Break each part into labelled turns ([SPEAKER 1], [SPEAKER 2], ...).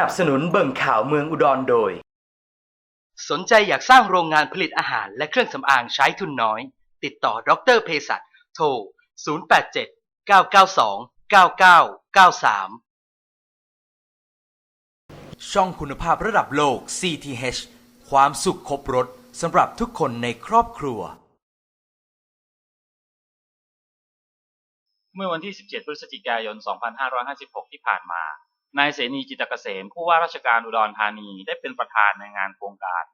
[SPEAKER 1] นับสนุนเบิ่งข่าวเมืองอุดรโดย สนใจอยากสร้างโรงงานผลิตอาหารและเครื่องสำอางใช้ทุนน้อย ติดต่อดรเภสัชโทร 087 992 9993 ช่องคุณภาพระดับโลก CTH ความสุขครบรถสำหรับทุกคนในครอบครัว
[SPEAKER 2] เมื่อวันที่ 17 พฤศจิกายน 2556 ที่ผ่านมา นายเสนีจิตรเกษมผู้ว่าราชการอุดรธานีได้เป็นประธานในงานโครงการ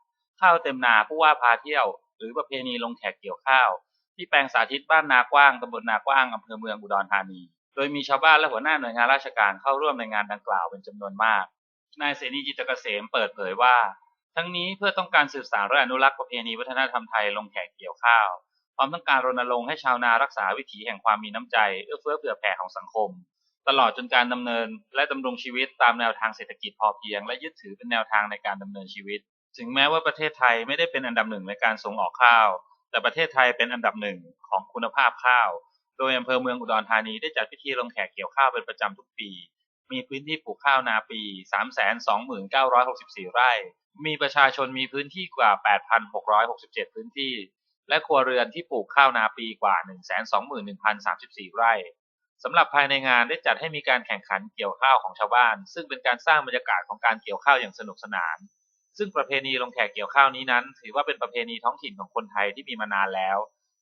[SPEAKER 2] ข้าวเต็มนาผู้ว่าพาเที่ยว หรือประเพณีลงแขกเกี่ยวข้าว ที่แปลงสาธิตบ้านนากว้างตำบลนากว้างอำเภอเมืองอุดรธานี โดยมีชาวบ้านและหัวหน้าหน่วยงานราชการเข้าร่วมในงานดังกล่าวเป็นจำนวนมาก นายเสนีจิตรเกษมเปิดเผยว่า ทั้งนี้เพื่อต้องการสืบสานและอนุรักษ์ประเพณีวัฒนธรรมไทยลงแขกเกี่ยวข้าวพร้อมต้องการรณรงค์ให้ชาวนารักษาวิถีแห่งความมีน้ำใจเอื้อเฟื้อเผื่อแผ่ของสังคม ตลอดจนการดำเนิน และดำรงชีวิตตามแนวทางเศรษฐกิจพอเพียง และยึดถือเป็นแนวทางในการดำเนินชีวิต ถึงแม้ว่าประเทศไทยไม่ได้เป็นอันดับหนึ่งในการส่งออกข้าว แต่ประเทศไทยเป็นอันดับหนึ่งของคุณภาพข้าว โดยอำเภอเมืองอุดรธานีได้จัดพิธีลงแขกเกี่ยวข้าวเป็นประจำทุกปี มีพื้นที่ปลูกข้าวนาปี 329,64 ไร่ มีประชาชนมีพื้นที่กว่า 8,667 พื้นที่ และครัวเรือนที่ปลูกข้าวนาปีกว่า 121,034 ไร่ สำหรับภายในงานได้จัดให้มีการแข่งขันเกี่ยวข้าวของชาวบ้าน ซึ่งเป็นการสร้างบรรยากาศของการเกี่ยวข้าวอย่างสนุกสนาน ซึ่งประเพณีลงแขกเกี่ยวข้าวนี้นั้น ถือว่าเป็นประเพณีท้องถิ่นของคนไทยที่มีมานานแล้ว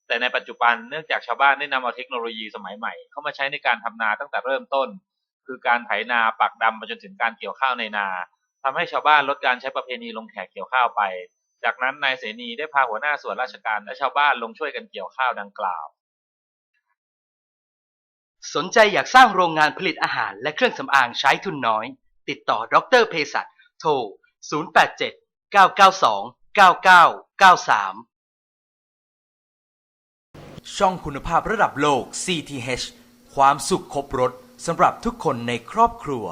[SPEAKER 2] แต่ในปัจจุบันเนื่องจากชาวบ้านได้นำเอาเทคโนโลยีสมัยใหม่ เข้ามาใช้ในการทำนาตั้งแต่เริ่มต้น คือการไถนาปักดำมาจนถึงการเกี่ยวข้าวในนาทำให้ชาวบ้านลดการใช้ประเพณีลงแขกเกี่ยวข้าวไป จากนั้นนายเสนีได้พาหัวหน้าส่วนราชการและชาวบ้านลงช่วยกันเกี่ยวข้าวดังกล่าว
[SPEAKER 1] สนใจอยากสร้างโรงงานผลิตอาหารและเครื่องสำอางใช้ทุนน้อย ติดต่อดรเพศัตโทร 087 992 9993 ช่องคุณภาพระดับโลก CTH ความสุขครบรถสำหรับทุกคนในครอบครัว